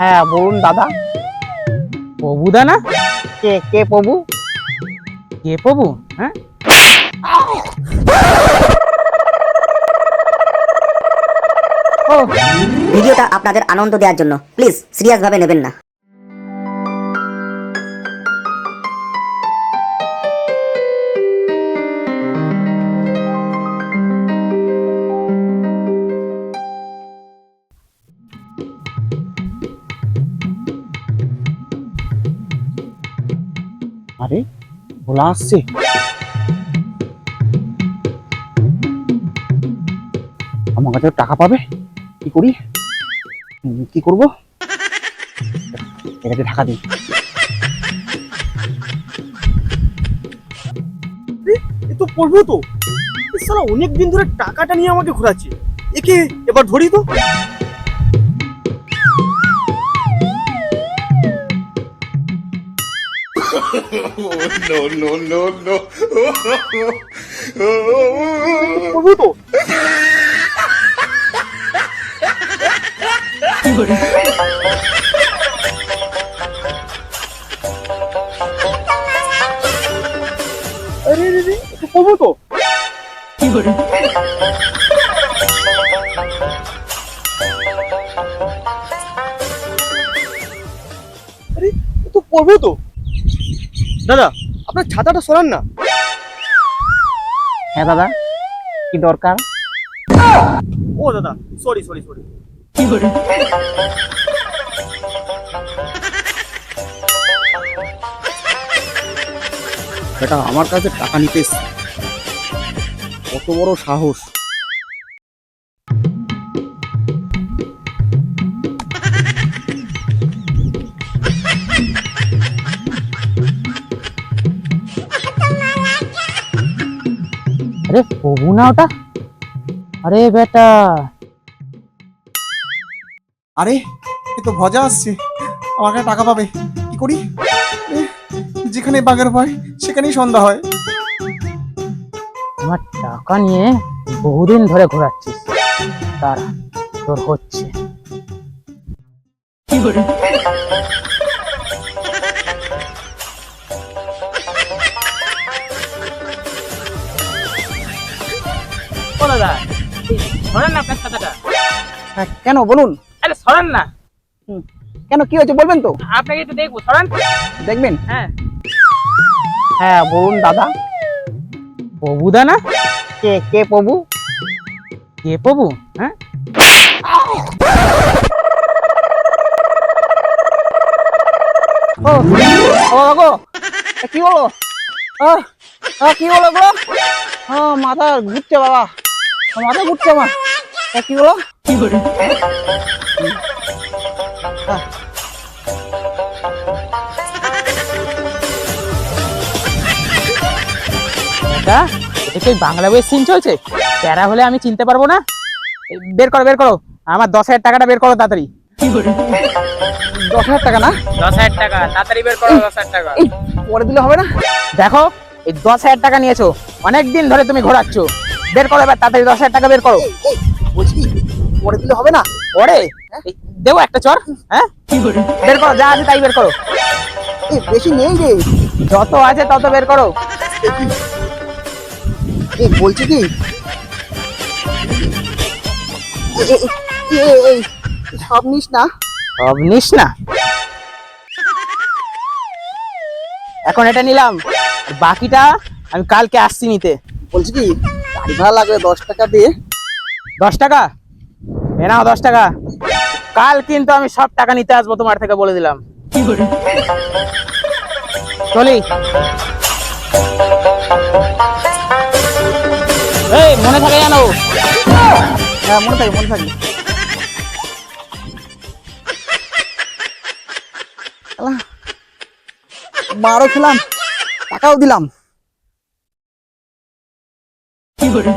হ্যাঁ বলুন দাদা। প্রভুদা না? কে কে প্রভু? কে প্রভু? হ্যাঁ? ও ভিডিওটা আপনাদের আনন্দ দেওয়ার জন্য। প্লিজ সিরিয়াস ভাবে নেবেন না। আরে ভোলা আসছে। আমার কাছে টাকা পাবে? কি করি? কি করব? দিই। এ তো পড়ব তো। শালা অনেক দিন ধরে টাকাটা নিয়ে আমাকে ঘোরাচ্ছে। একে, এবার ধরি তো। পড়ব তো আরে রে রে এ তো পড়ব তো আরে তো পড়ব তো দাদা আপনার ছাতাটা সরান না। হ্যাঁ দাদা। কি দরকার? ও দাদা সরি সরি সরি এটা আমার কাছে টাকা নিতে কত বড় সাহস। আরে প্রভু না ওটা? আরে বেটা। আরে এ তো ভজা আসছে। আমার কাছে টাকা পাবে। কি করি? যেখানে বাঘের ভয় সেখানেই সন্ধ্যা হয়। আমার টাকা নিয়ে বহুদিন ধরে ঘোরাচ্ছিস। তারা তোর হচ্ছে। ও দাদা এই না আপনার ছাতাটা হ্যাঁ কেন? বলুন। আরে না। কেন? কি হয়েছে? বলবেন তো। আপনাকে একটু দেখব সরান দেখবেন? হ্যাঁ। হ্যাঁ বলুন দাদা। প্রভুদা না? কে? কে প্রভু? কে প্রভু? হ্যাঁ? ও ও গো এ কি ও, কি হলো গো? মাথা ঘুরছে বাবা। মাথা ঘুরছে আমার। কি হলো? এটা? কি বাংলা বইয়ের সিন চলছে? প্যারা হলে আমি চিনতে পারব না? বের করো বের করো। আমার দশ হাজার টাকাটা বের করো তাড়াতাড়ি। দশ হাজার টাকা না? দশ হাজার টাকা। তাড়াতাড়ি বের করো দশ হাজার টাকা। পরে দিলে হবে না? দেখো এই দশ হাজার টাকা নিয়েছো। অনেক দিন ধরে তুমি ঘোরাচ্ছ। বের করো এবার তাড়াতাড়ি দশ হাজার টাকা বের করো। বলছি পরে দিলে হবে না? পরে? দেবো একটা চর হ্যাঁ? বের করো যা আছে তাই বের করো। বেশি নেই রে। যত আছে তত বের করো। বলছি কি? সব নিস না? সব নিস না। এখন এটা নিলাম। বাকিটা আমি কালকে আসছি নিতে। বলছি কি? গাড়ি ভাড়া লাগবে দশ টাকা দিয়ে। দশ টাকা? এ নাও দশ টাকা। কাল কিন্তু আমি সব টাকা নিতে আসব তোমার থেকে বলে দিলাম। চলি। এই মনে থাকে জানো হ্যাঁ মনে থাকে মনে আলা, মারও খেলাম টাকাও দিলাম। それ？